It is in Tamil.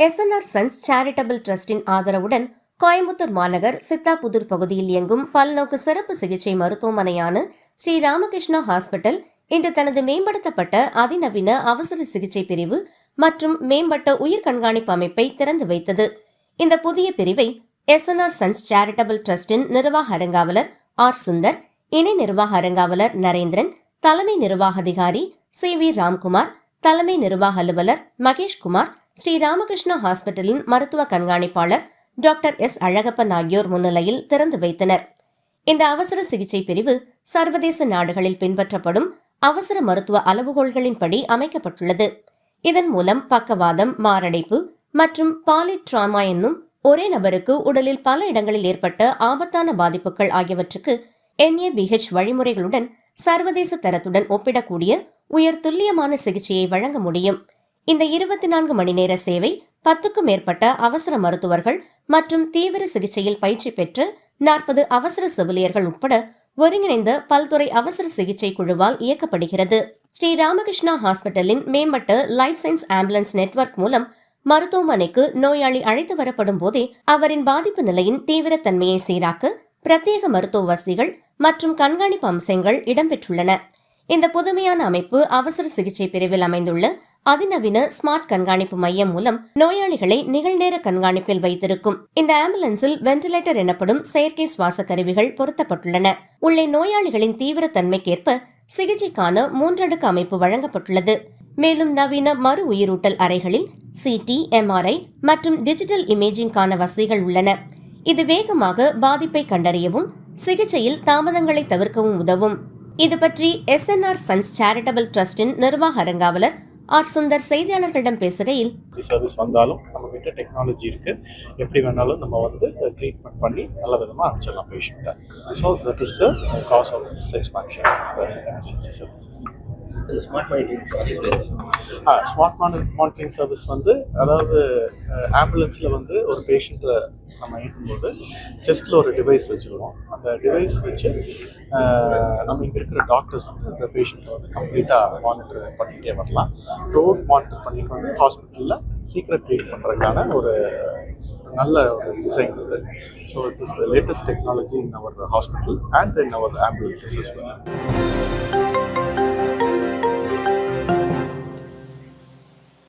எஸ்என்ஆர் சன்ஸ் சேரிட்டபிள் டிரஸ்டின் ஆதரவுடன் கோயம்புத்தூர் மாநகர் சித்தாபுதூர் பகுதியில் இயங்கும் பல்நோக்கு சிறப்பு சிகிச்சை மருத்துவமனையான ஸ்ரீ ராமகிருஷ்ணா ஹாஸ்பிட்டல் இன்று தனது மேம்படுத்தப்பட்ட அதிநவீன அவசர சிகிச்சை பிரிவு மற்றும் மேம்பட்ட உயிர் கண்காணிப்பு அமைப்பை திறந்து வைத்தது. இந்த புதிய பிரிவை எஸ்என்ஆர் சன்ஸ் சேரிட்டபிள் டிரஸ்டின் நிர்வாக அரங்காவலர் ஆர் சுந்தர் இணை நிர்வாக அரங்காவலர் நரேந்திரன் தலைமை நிர்வாக அதிகாரி சி வி ராம்குமார் தலைமை நிர்வாக அலுவலர் மகேஷ்குமார் ஸ்ரீ ராமகிருஷ்ணா ஹாஸ்பிட்டலின் மருத்துவ கண்காணிப்பாளர் டாக்டர் எஸ். அழகப்பன் ஆகியோர் முன்னிலையில் திறந்து வைத்தனர். இந்த அவசர சிகிச்சை பிரிவு சர்வதேச நாடுகளில் பின்பற்றப்படும் அவசர மருத்துவ அளவுகோள்களின்படி அமைக்கப்பட்டுள்ளது. இதன் மூலம் பக்கவாதம் மாரடைப்பு மற்றும் பாலிட்ராமா என்னும் ஒரே நபருக்கு உடலில் பல இடங்களில் ஏற்பட்ட ஆபத்தான பாதிப்புகள் ஆகியவற்றுக்கு என்ஏபிஹெச் வழிமுறைகளுடன் சர்வதேச தரத்துடன் ஒப்பிடக்கூடிய உயர் துல்லியமான சிகிச்சையை வழங்க முடியும். இந்த இருபத்தி நான்கு மணி நேர சேவை பத்துக்கும் மேற்பட்ட அவசர மருத்துவர்கள் மற்றும் தீவிர சிகிச்சையில் பயிற்சி பெற்று நாற்பது அவசர செவிலியர்கள் உட்பட ஒருங்கிணைந்த பல்துறை அவசர சிகிச்சை குழுவால் இயக்கப்படுகிறது. ஸ்ரீ ராமகிருஷ்ணா ஹாஸ்பிட்டலின் மேம்பட்ட லைஃப் சயின்ஸ் ஆம்புலன்ஸ் நெட்வொர்க் மூலம் மருத்துவமனைக்கு நோயாளி அழைத்து வரப்படும் போதே அவரின் பாதிப்பு நிலையின் தீவிரத்தன்மையை சீராக்க பிரத்யேக மருத்துவ வசதிகள் மற்றும் கண்காணிப்பு அம்சங்கள் இடம்பெற்றுள்ளன. இந்த புதுமையான அமைப்பு அவசர சிகிச்சை பிரிவில் அமைந்துள்ள அதிநவீன ஸ்மார்ட் கண்காணிப்பு மையம் மூலம் நோயாளிகளை நிகழ்நேர கண்காணிப்பில் வைத்திருக்கும். இந்த ஆம்புலன்ஸில் வென்டிலேட்டர் எனப்படும் செயற்கை சுவாச கருவிகள் பொருத்தப்பட்டுள்ளன. உள்ளே நோயாளிகளின் தீவிர தன்மைக்கேற்ப சிகிச்சைக்கான மூன்றடுக்கு அமைப்பு வழங்கப்பட்டுள்ளது. மேலும் நவீன மறு உயிரூட்டல் அறைகளில் சிடி எம்ஆர்ஐ மற்றும் டிஜிட்டல் இமேஜிங்கான வசதிகள் உள்ளன. இது வேகமாக பாதிப்பை கண்டறியவும் சிகிச்சையில் தாமதங்களை தவிர்க்கவும் உதவும். இது பற்றி எஸ்என்ஆர் சன்ஸ் சேரிட்டபிள் டிரஸ்டின் நிர்வாக அரங்காவலர் ஆர் சுந்தர் செய்தியாளர்களிடம் பேசுகையில் சர்வீஸ் வந்தாலும் நம்ம கிட்ட டெக்னாலஜி இருக்கு. எப்படி வேணாலும் நம்ம வந்து ட்ரீட்மெண்ட் பண்ணி நல்ல விதமாக அனுப்பிச்சிடலாம் பேஷண்ட்டை so that is the cause of expansion of emergency services smart monitoring smart monitoring service வந்து அதாவது ஆம்புலன்ஸில் வந்து ஒரு பேஷண்ட்டை நம்ம ஏற்றும்போது செஸ்ட்டில் ஒரு டிவைஸ் வச்சுக்கிறோம். அந்த டிவைஸ் வச்சு நம்ம இங்கே இருக்கிற டாக்டர்ஸ் வந்து அந்த பேஷண்ட்டை வந்து கம்ப்ளீட்டாக மானிட்டர் பண்ணிகிட்டே வரலாம். ரோட் மானிட்டர் பண்ணிட்டு வந்து ஹாஸ்பிட்டலில் சீக்கிரம் ட்ரீட் பண்ணுறதுக்கான ஒரு நல்ல ஒரு டிசைன் இது. So it is the latest technology in our hospital and in our ambulances as